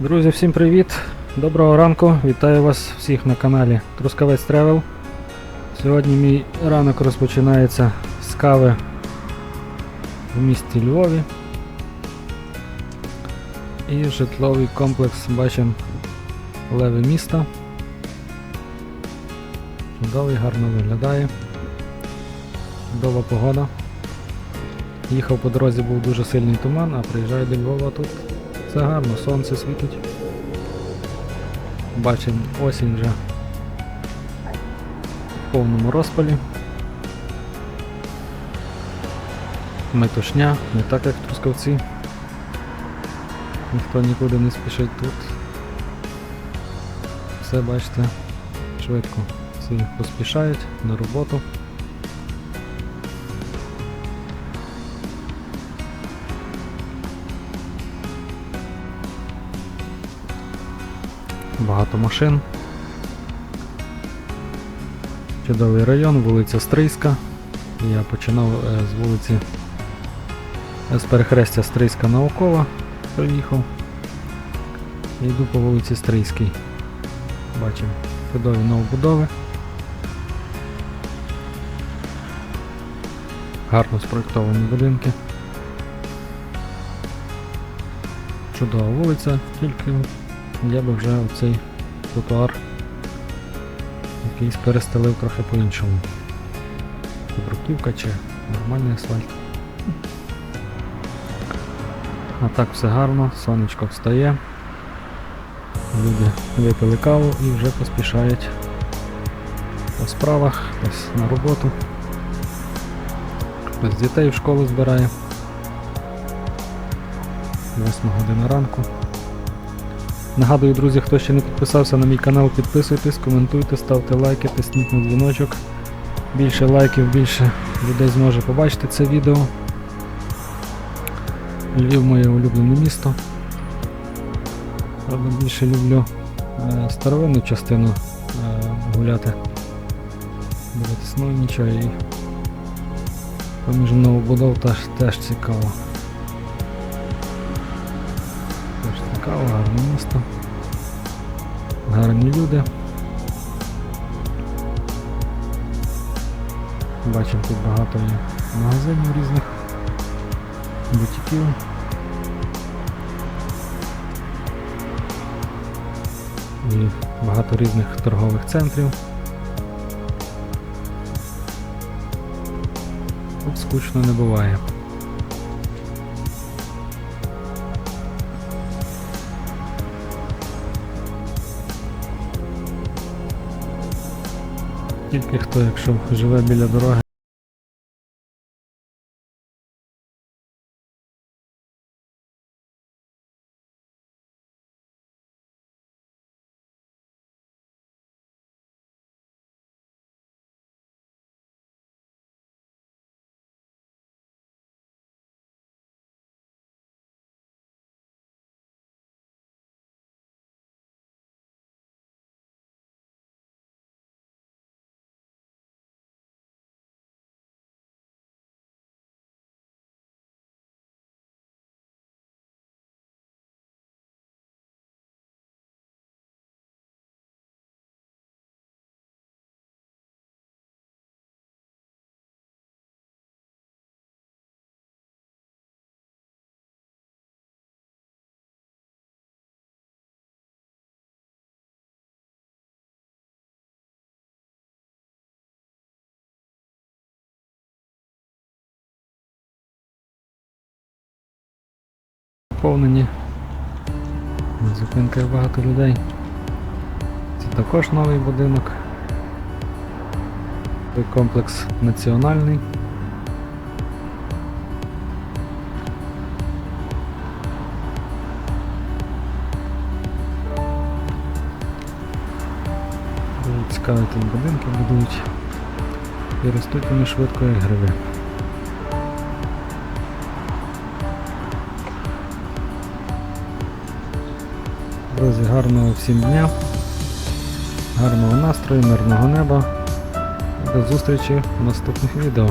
Друзі, всім привіт! Доброго ранку! Вітаю вас всіх на каналі Трускавець Тревел. Сьогодні мій ранок розпочинається з кави в місті Львові. І житловий комплекс бачимо леве місто. Чудовий, гарно виглядає. Чудова погода. Їхав по дорозі, був дуже сильний туман, а приїжджаю до Львова тут. Все гарно, сонце світить. Бачимо осінь вже в повному розпалі. Метушня, не так як Трускавці. Ніхто нікуди не спішить тут. Все бачите, швидко. Всі поспішають на роботу. Багато машин. Чудовий район, вулиця Стрийська. Я починав е, з вулиці е, з перехрестя Стрийська наукова. Приїхав. Йду по вулиці Стрийській. Бачимо чудові новобудови. Гарно спроєктовані будинки. Чудова вулиця, тільки я би вже оцей тротуар якийсь перестелив трохи по-іншому. Бруківка чи нормальний асфальт. А так все гарно, сонечко встає. Люди випили каву і вже поспішають по справах, хтось на роботу. Хтось дітей в школу збирає. 8 година ранку. Нагадую, друзі, хто ще не підписався на мій канал, підписуйтесь, коментуйте, ставте лайки, тисніть на дзвіночок. Більше лайків, більше людей зможе побачити це відео. Львів моє улюблене місто. Правда, більше люблю е, старовинну частину е, гуляти. Дивитись, ну нічого і поміж новобудов теж, теж цікаво. Цікаво, гарне місто. Гарні люди. Бачимо тут багато є магазинів різних, бутиків. І багато різних торгових центрів. Тут скучно не буває. Тільки хто, якщо живе біля дороги. Повнені. На зупинках багато людей. Це також новий будинок. Той комплекс національний. Цікаві тут будинки будують. І ростуть вони швидко як Друзі, гарного всім дня, гарного настрою, мирного неба. До зустрічі в наступних відео.